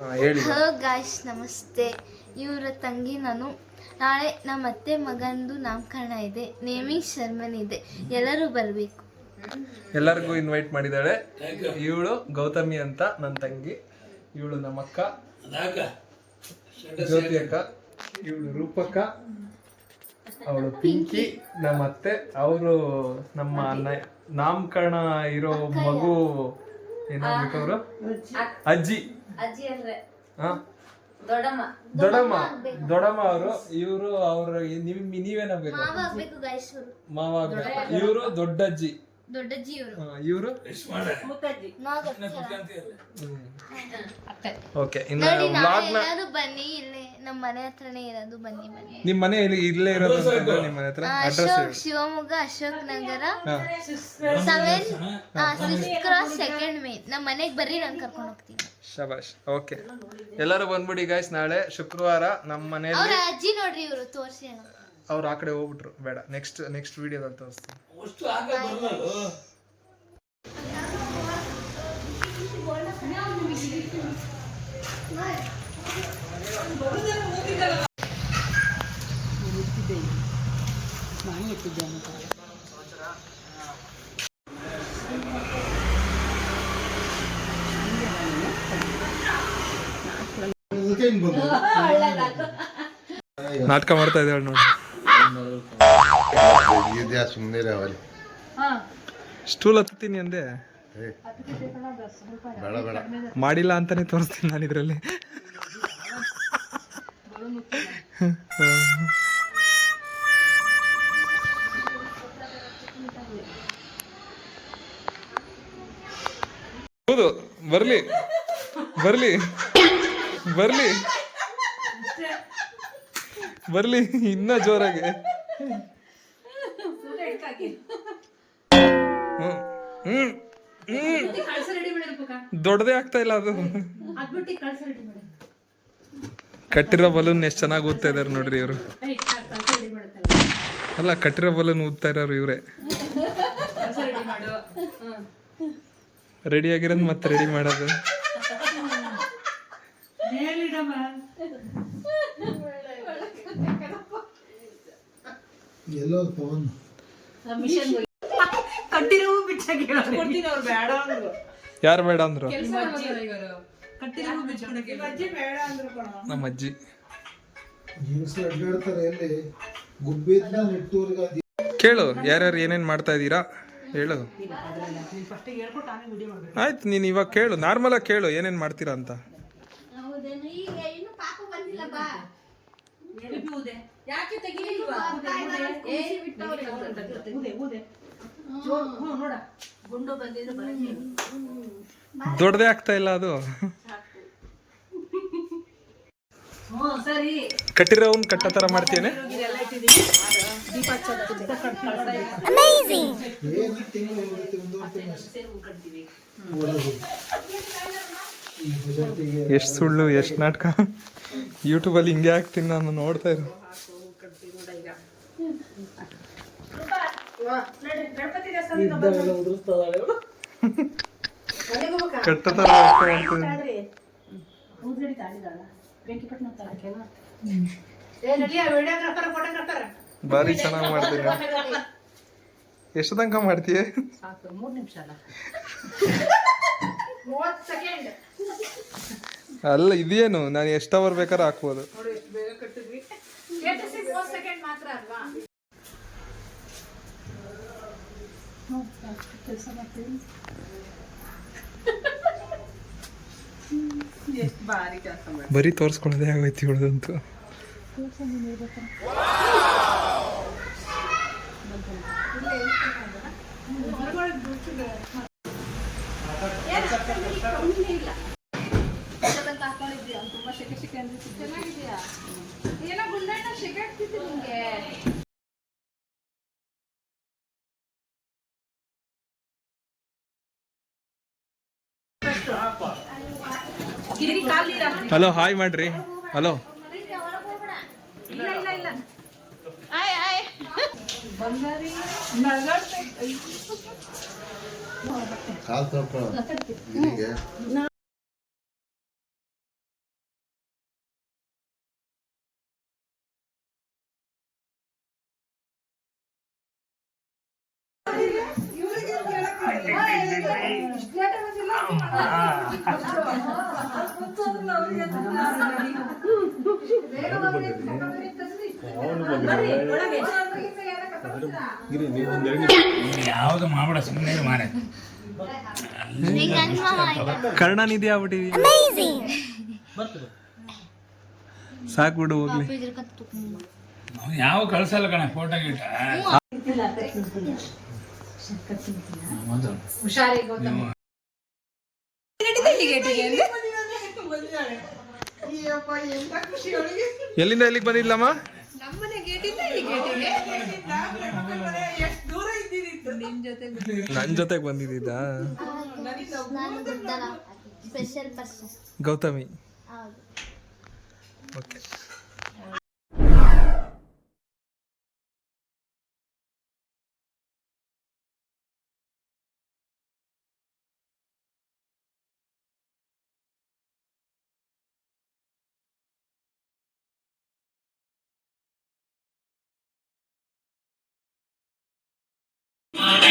Hello guys ನಮಸ್ತೆ. ಇವರ ತಂಗಿ ನಾನು. ನಾಳೆ ನಮ್ಮ ಅತ್ತೆ ಮಗಂದು ನಾಮಕರಣ ಇದೆ. ನೇಮಿಂಗ್ ಸೆರೆಮನಿ ಇದೆ. ಎಲ್ಲರೂ ಬರಬೇಕು. ಎಲ್ಲರಿಗೂ ಇನ್ವೈಟ್ ಮಾಡಿದ್ದಾಳೆ. ಇವಳು ಗೌತಮಿ ಅಂತ ನನ್ನ ತಂಗಿ. ಇವಳು ನಮ್ಮ ಅಕ್ಕ ಜ್ಯೋತಿ ಅಕ್ಕ ಇವಳು ರೂಪಕ್ಕ. ಅವಳು ಪಿಂಕಿ. ನಮ್ಮ ಅತ್ತೆ ಅವರು ನಮ್ಮ ನಾಮಕರಣ ಇರೋ ಮಗು ಏನಾಗ್ಬೇಕು ಅವರು ಅಜ್ಜಿ. ಅಜ್ಜಿ. ಅಂದ್ರೆ ಹಾ? ದೊಡ್ಡಮ್ಮ. ದೊಡ್ಡಮ್ಮ. ದೊಡ್ಡಮ್ಮ ಅವರು ಇವರು ಅವ್ರ ನಿಮ್ ನೀವೇನಾಗ್ಬೇಕು ಮಾವ ಆಗ್ಬೇಕು ಇವರು ದೊಡ್ಡಜ್ಜಿ. ದೊಡ್ಡಜ್ಜಿ ಇವರು? ಇವರು ಓಕೆ ಇನ್ನು ನೋಡಿ ನಾಳೆ ವ್ಲಾಗ್ನ ಎಲ್ಲರೂ ಬನ್ನಿ ಇಲ್ಲೇ ನಮ್ಮ ಮನೆ ಹತ್ರನೇ ಇರೋದು ಬನ್ನಿ ಬನ್ನಿ. ನಿಮ್ ಮನೆ ಇಲ್ಲಿ ಇಲ್ಲೇ ಇರೋದು ನಿಮ್ಮ ಮನೆ ಹತ್ರ? Address Ashok Shivamogga Ashok Nagar. Seven six cross second main ನಮ್ಮ ಮನೆಗೆ ಬರ್ರಿ ನಾನು ಕರ್ಕೊಂಡು ಹೋಗ್ತೀನಿ. ಶಬಾಷ್ ಓಕೆ ಎಲ್ಲರೂ ಬಂದ್ಬಿಡಿ ಗಾಯ್ಸ್ ನಾಳೆ ಶುಕ್ರವಾರ ನಮ್ಮ ಮನೆಯಲ್ಲಿ ಅವ್ರ ಅಜ್ಜಿ ನೋಡ್ರಿ ಇವರು ತೋರ್ಸಿ ಅಣ್ಣ. ಅವ್ರು ಆ ಕಡೆ ಹೋಗ್ಬಿಟ್ರು ಬೇಡ. ನೆಕ್ಸ್ಟ್ ನೆಕ್ಸ್ಟ್ ವಿಡಿಯೋದಲ್ಲಿ ತೋರಿಸ್ತೀನಿ. ನಾಟಕ ಮಾಡ್ತಾ ಇದ್ದಾಳೆ ನೋಡಿ. ಇದೆಯಾ ಸುಮ್ಮನೆ ಸ್ಟೂಲ್ ಹತ್ತೀನಿ ಅಂದೆ. ಬೇಡ ಬೇಡ. ಮಾಡಿಲ್ಲ ಅಂತಾನೆ ತೋರಿಸ್ತೀನಿ ನಾನು ಇದರಲ್ಲಿ. ಹೌದು ಬರ್ಲಿ. ಬರ್ಲಿ. ಬರ್ಲಿ. ಬರ್ಲಿ ಇನ್ನ ಜೋರಾಗಿ. ದೊಡ್ಡದೇ ಆಗ್ತಾ ಇಲ್ಲ ಅದು. ಕಟ್ಟಿರೋ ಬಲೂನ್ ಎಷ್ಟು ಚೆನ್ನಾಗಿ ಊದ್ತಾ ಇದಾರೆ ನೋಡ್ರಿ ಇವರು. ಅಲ್ಲ ಕಟ್ಟಿರೋ ಬಲೂನ್ ಊದ್ತಾ ಇರೋರು ಇವ್ರೆ. ರೆಡಿ ಆಗಿರೋದು ಮತ್ತೆ ರೆಡಿ ಮಾಡೋದು. ಎಲ್ಲೋ ಫೋನ್. ಕಟ್ಟಿರುವ ಬಿಚ್ಚ ಕೊಡ್ತೀನಿ ಬೇಡ ಅಂದ್ರು. ಯಾರು ಬೇಡ ಅಂದ್ರು? ಕಟ್ಟಿರುವ ಬಿಚ್ಚ ಅಜ್ಜಿ. ಬೇಡ ಅಂದ್ರು ಕಣ. ನಮ್ಮ ಅಜ್ಜಿ ನ್ಯೂಸ್ ಅಡ್ಡಾಡ್ತಾರೆ ಎಲ್ಲಿ? ಗುಬ್ಬಿದ್ನ ನಿಟ್ಟೂರ್ಗ ಕೇಳು ಯಾರ್ಯಾರು ಏನೇನ್ ಮಾಡ್ತಾ ಇದ್ದೀರಾ? ಹೇಳು. ಫಸ್ಟ್ ಹೇಳ್ಕೊಟ್ಟು ಆಮೇಲೆ ವಿಡಿಯೋ ಮಾಡ್ಬೇಕು ಆಯ್ತು ನೀನು ಇವಾಗ ಕೇಳು ನಾರ್ಮಲ್ ಆಗಿ ಕೇಳು ಏನೇನ್ ಮಾಡ್ತೀರಾ ಅಂತ. ಯಾಕೆ ತೆಗಿಲಿಲ್ವಾ? ನೋಡ. ಗುಂಡು ಬಂದಿದ್ರೆ ದೊಡ್ಡದೇ ಆಗ್ತಾ ಇಲ್ಲ ಅದು. ಕಟ್ಟಿರೋನ್ ಕಟ್ಟ ತರ ಮಾಡ್ತೀನಿ ಎಷ್ಟು ಸುಳ್ಳು ಎಷ್ಟು ನಾಟಕ. ಯೂಟ್ಯೂಬಲ್ಲಿ ಹಿಂಗೆ ಹಾಕ್ತೀನಿ ನಾನು ನೋಡ್ತಾ ಇರು. ಭಾರಿ ಚೆನ್ನಾಗಿ ಮಾಡ್ತೀನಿ ಎಷ್ಟು ತನಕ ಮಾಡ್ತೀಯ? ಮೂರು ನಿಮಿಷ ಅಲ್ಲ. ಇದೇನು? ನಾನು ಎಷ್ಟು ಅವರ್ ಬೇಕಾದ್ರೆ ಹಾಕ್ಬೋದು. ಕೆಲಸ ಮಾಡ್ತೀವಿ ಎಷ್ಟು ಭಾರಿ ಕೆಲಸ ಮಾಡಿ ಬರೀ ತೋರಿಸ್ಕೊಳ್ಳೋದೇ ಆಗೋಯ್ತು ಇವಳದಂತೂ. ತುಂಬಾ ಹಲೋ ಹಾಯ್ ಮಾಡ್ರಿ ಹಲೋ ಇಲ್ಲ ಇಲ್ಲ ಇಲ್ಲ. ಆಯ್ ಆಯ್ ಬಂಗಾರಿ ನಗಾಡ್ತಾ ಕಾಲ್ ತೊಳ್ಕೊಳ್ಳೋ ಯಾವುದು ಮಾಡ ಸುಮ್ಮನೆ ಮಾರೆ? ಕರ್ಣನಿಧಿ ಆಗ್ಬಿಟ್ಟಿವಿ ಹೋಗ್ಲಿ. ಕತ್ತು ತುಂಬ. ಅವ್ನು ಯಾವ ಕಳ್ಸಲ್ಲ ಕಣ ಫೋಟೋ ಗೀಟ. ಎಲ್ಲಿಂದ ಎಲ್ಲಿಗೆ ಬಂದಿಲ್ಲಮ್ಮ ನನ್ ಜೊತೆಗೆ ಬಂದಿದ್ದ. ನಾನು ಸ್ಪೆಷಲ್ ಪರ್ಸನ್ ಗೌತಮಿ. ಓಕೆ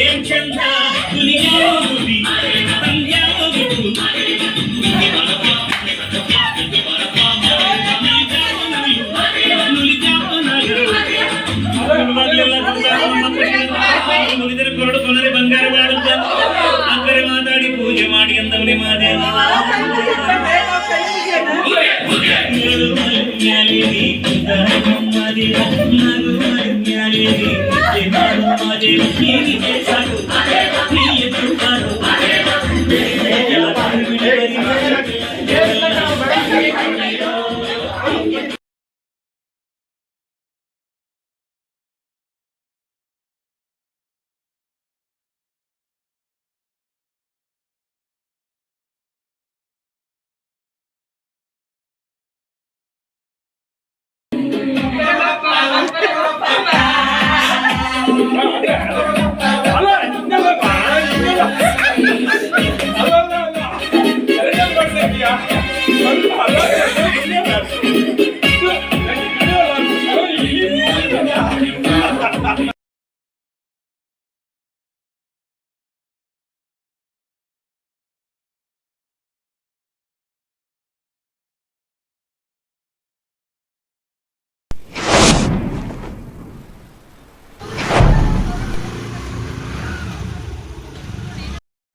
ஏன் சந்தா துணியா నలువన్యడి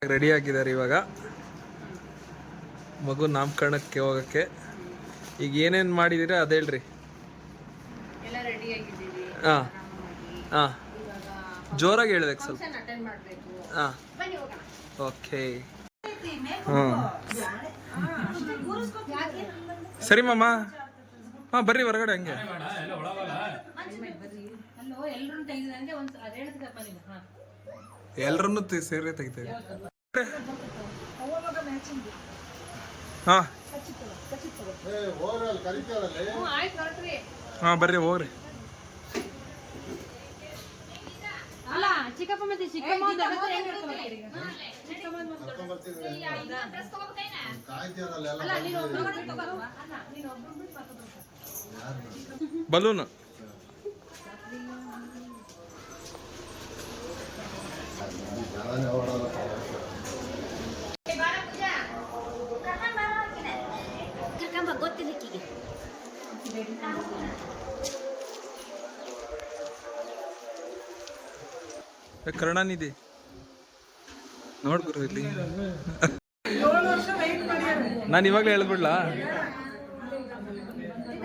ರೆಡಿ ಆಗಿದ್ದಾರೆ ಇವಾಗ. ಮಗು ನಾಮಕರಣಕ್ಕೆ ಹೋಗಕ್ಕೆ. ಈಗ ಏನೇನು ಮಾಡಿದ್ದೀರಾ ಅದು ಹೇಳ್ರಿ. ಹಾಂ. ಹಾಂ. ಜೋರಾಗಿ ಹೇಳ್ಬೇಕು ಸ್ವಲ್ಪ. ಹಾಂ. ಓಕೆ. ಹ್ಞೂ ಸರಿ ಮಾಮ. ಹಾಂ ಬರ್ರಿ ಹೊರಗಡೆ ಹಂಗೆ. ಎಲ್ಲರನ್ನು ಸೇರಿ ತೆಗಿತೇವೆ ಹಾಂ. ಬರ್ರಿ ಹೋಗ್ರಿ. ಅಲ್ಲ ಚಿಕ್ಕಪ್ಪ ಮತ್ತೆ ಚಿಕ್ಕಮ್ಮ ಒಂದು ಕರುಣಾನಿಧಿ ನೋಡ್ಬಿಡ್ರಿ ಇಲ್ಲಿ. ನಾನು ಇವಾಗಲೇ ಹೇಳ್ಬಿಡ್ಲಾ?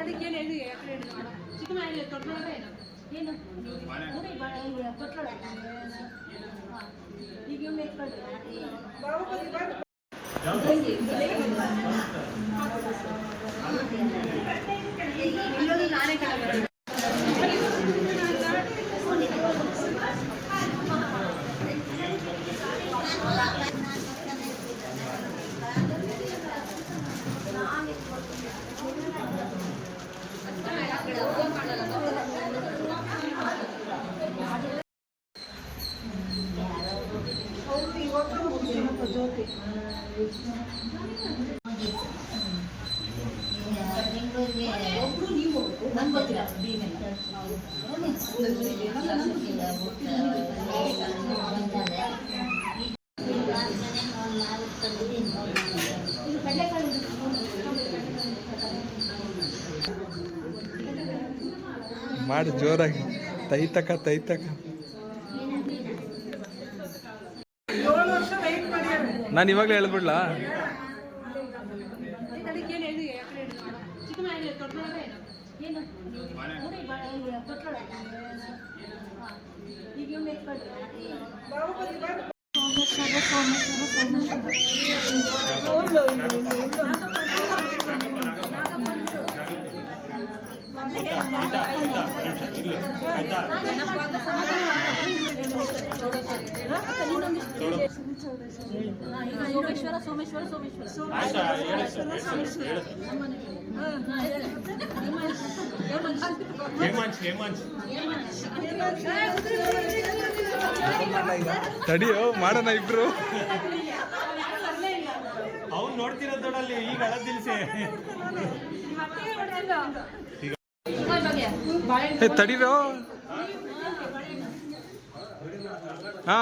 ಅದಕ್ಕೇನು ಮಾಡಿ ಜೋರಾಗಿ. ತೈತಕ ತೈತಕ. ನಾನು ಇವಾಗಲೇ ಹೇಳ್ಬಿಡ್ಲಾ? ಅದಕ್ಕೇನು ಹೇಳಿ. ಸೋಮೇಶ್ವರ ಸೋಮೇಶ್ವರ. ಸೋಮೇಶ್ವರ ತಡಿಯೋ ಮಾಡೋಣ ಇಬ್ರು. ಅವ್ನು ನೋಡ್ತಿರೋದೊಡಲ್ಲಿ ಈಗ ಹಳದಿಲ್ಸೆ ಏ ತಡಿರೋ? ಹಾ.